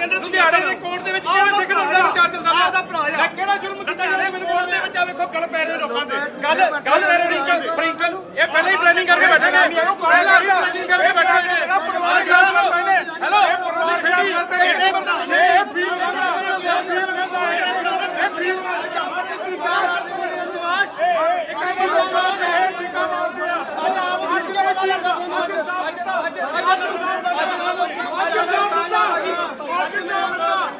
ਲੁਧਿਆਣੇ ਦੇ ਕੋਰਟ ਦੇ ਵਿੱਚ ਕਿਹੜਾ ਸਿੱਖ ਦਾ ਵਿਚਾਰ ਚੱਲਦਾ ਪਿਆ? ਆਪਦਾ ਭਰਾ ਆ। ਮੈਂ ਕਿਹੜਾ ਜੁਰਮ ਕੀਤਾ ਮੈਨੂੰ ਕੋਰਟ ਦੇ ਵਿੱਚ ਆ ਵੇਖੋ ਗਲ ਪੈ ਰਹੇ ਲੋਕਾਂ ਦੇ ਗੱਲ ਗੱਲ ਪ੍ਰਿੰਕਲ ਪ੍ਰਿੰਕਲ ਇਹ ਪਹਿਲਾਂ ਹੀ ਪਲੈਨਿੰਗ ਕਰਕੇ ਬੈਠੇ ਨੇ ਪਹਿਲਾਂ ਹੀ ਪਲੈਨਿੰਗ ਕਰਕੇ ਬੈਠੇ ਨੇ ਮੇਰਾ ਪਰਿਵਾਰ ਗੱਲ ਕਰਦਾ ਨੇ ਹੈਲੋ ਇਹ ਪਰਿਵਾਰ ਗੱਲ ਕਰਦੇ ਨੇ ਇਹ ਬਰਦਾਸ਼ਤ ਇਹ ਫੀਲ ਕਰਦਾ ਇਹ ਫੀਲ ਕਰਦਾ ਇਹ ਫੀਲ ਕਰਦਾ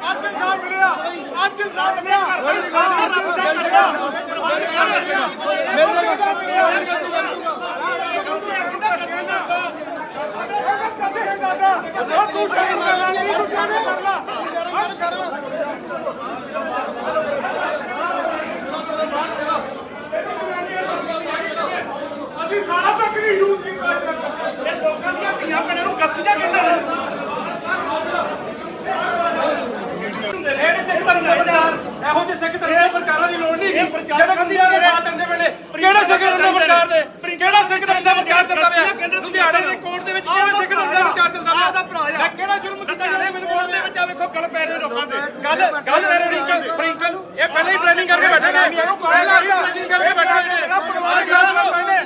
ਅੱਜ ਇਨਸਾਫ ਮਿਲਿਆ ਅੱਜ ਇਨਸਾਫ ਮਿਲਿਆ ਅੱਜ ਇਨਸਾਫ ਮਿਲਿਆ ਤੂੰ ਸ਼ਰਮ ਕਰ ਲੈ ਤੂੰ ਸ਼ਰਮ ਕਰ ਲੈ ਅਸੀਂ ਸਾਰਾ ਤੱਕ ਨਹੀਂ ਯੂਜ਼ ਕੀਤਾ ਇਹ ਲੋਕਾਂ ਦੀਆਂ ਧੀਆਂ ਭੈਣਾਂ ਨੂੰ ਕਸਤੀਆਂ ਕਹਿੰਦੇ ਨੇ ਇਹ ਸਿੱਖ ਧਰਮ ਦਾ ਪ੍ਰਚਾਰ ਇਹੋ ਜਿਹੇ ਸਿੱਖ ਧਰਮ ਦੇ ਪ੍ਰਚਾਰਾਂ ਦੀ ਲੋੜ ਨਹੀਂ। ਜਿਹੜੇ ਕੰਦੀਆਂ ਦੇ ਬਾਤ ਦੇ ਵੇਲੇ ਕਿਹੜਾ ਸਿੱਖ ਧਰਮ ਦਾ ਪ੍ਰਚਾਰ ਦੇ? ਕਿਹੜਾ ਸਿੱਖ ਦਾ ਪ੍ਰਚਾਰ ਚੱਲਦਾ ਪਿਆ? ਲੁਧਿਆਣੇ ਦੇ ਕੋਰਟ ਦੇ ਵਿੱਚ ਕਿਹੜਾ ਸਿੱਖ ਦਾ ਪ੍ਰਚਾਰ ਚੱਲਦਾ ਪਿਆ? ਆਪਦਾ ਭਰਾ ਆ। ਕਿਹੜਾ ਜੁਰਮ ਕੀਤਾ ਲੁਧਿਆਣੇ ਮੈਨੂੰ ਕੋਰਟ ਦੇ ਵਿੱਚ ਆ ਵੇਖੋ ਗਲ ਪੈ ਰਹੇ ਲੋਕਾਂ ਦੇ। ਗੱਲ ਗੱਲ ਪ੍ਰਿੰਕਲ ਪ੍ਰਿੰਕਲ ਇਹ ਪਹਿਲਾਂ ਹੀ ਪਲੈਨਿੰਗ ਕਰਕੇ ਬੈਠੇ ਨੇ। ਪਹਿਲਾਂ ਹੀ ਪਲੈਨਿੰਗ ਕਰਕੇ ਬੈਠੇ ਨੇ ਹੈਲੋ ਇਹ ਪਰਿਵਾਰ ਗੱਲ ਕਰਦੇ ਨੇ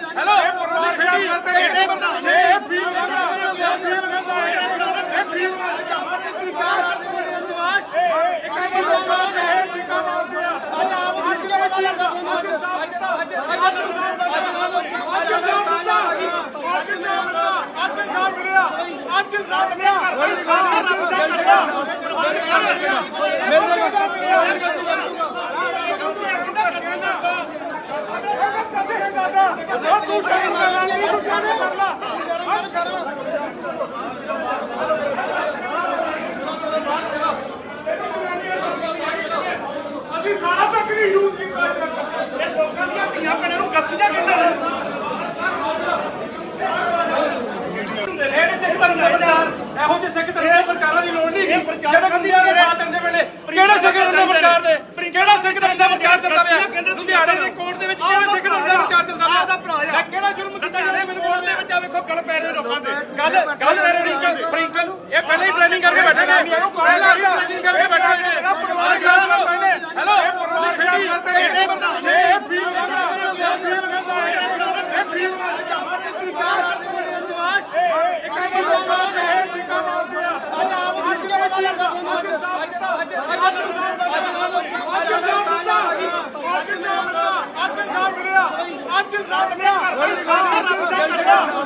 ਇਹ ਬਰਦਾਸ਼ਤ ਇਹ ਫੀਲ ਕਰਦਾ ਇਹ ਫੀਲ ਕਰਦਾ ਇਹ ਫੀਲ ਕਰਦਾ ਅੱਜ ਇਨਸਾਫ ਮਿਲਿਆ ਅੱਜ ਇਨਸਾਫ ਮਿਲਿਆ ਅੱਜ ਇਨਸਾਫ ਮਿਲਿਆ ਤੂੰ ਸ਼ਰਮ ਕਰ ਲੈ ਤੂੰ ਸ਼ਰਮ ਕਰ ਲੈ ਅਸੀਂ ਸਾਰਾ ਤੱਕ ਨਹੀਂ ਯੂਜ਼ ਕੀਤਾ ਇਹ ਲੋਕਾਂ ਦੀਆਂ ਧੀਆਂ ਭੈਣਾਂ ਨੂੰ ਕਸਤੀਆਂ ਕਹਿੰਦੇ ਨੇ ਇਹ ਸਿੱਖ ਧਰਮ ਦਾ ਪ੍ਰਚਾਰ। ਇਹੋ ਜਿਹੇ ਸਿੱਖ ਧਰਮ ਦੇ ਪ੍ਰਚਾਰਾਂ ਦੀ ਲੋੜ ਨਹੀਂ। ਜਿਹੜੇ ਕੰਦੀਆਂ ਦੇ ਬਾਤ ਦੇ ਵੇਲੇ ਕਿਹੜਾ ਸਿੱਖ ਧਰਮ ਦਾ ਪ੍ਰਚਾਰ ਦੇ ਕਿਹੜਾ ਸਿੱਖ ਦਾ ਪ੍ਰਚਾਰ ਚੱਲਦਾ ਪਿਆ? ਲੁਧਿਆਣੇ ਦੇ ਕੋਰਟ ਦੇ ਵਿੱਚ ਕਿਹੜਾ ਸਿੱਖ ਦਾ ਪ੍ਰਚਾਰ ਚੱਲਦਾ ਪਿਆ? ਆਪਦਾ ਭਰਾ ਆ। ਮੈਂ ਕਿਹੜਾ ਜੁਰਮ ਕੀਤਾ ਮੈਨੂੰ ਕੋਰਟ ਦੇ ਵਿੱਚ ਆ ਵੇਖੋ ਗਲ ਪੈ ਰਹੇ ਲੋਕਾਂ ਦੇ ਗੱਲ ਗੱਲ ਪ੍ਰਿੰਕਲ ਪ੍ਰਿੰਕਲ ਇਹ ਪਹਿਲਾਂ ਹੀ ਪਲੈਨਿੰਗ ਕਰਕੇ ਬੈਠੇ ਨੇ। ਪਹਿਲਾਂ ਹੀ ਪਲੈਨਿੰਗ ਕਰਕੇ ਬੈਠੇ ਨੇ। up.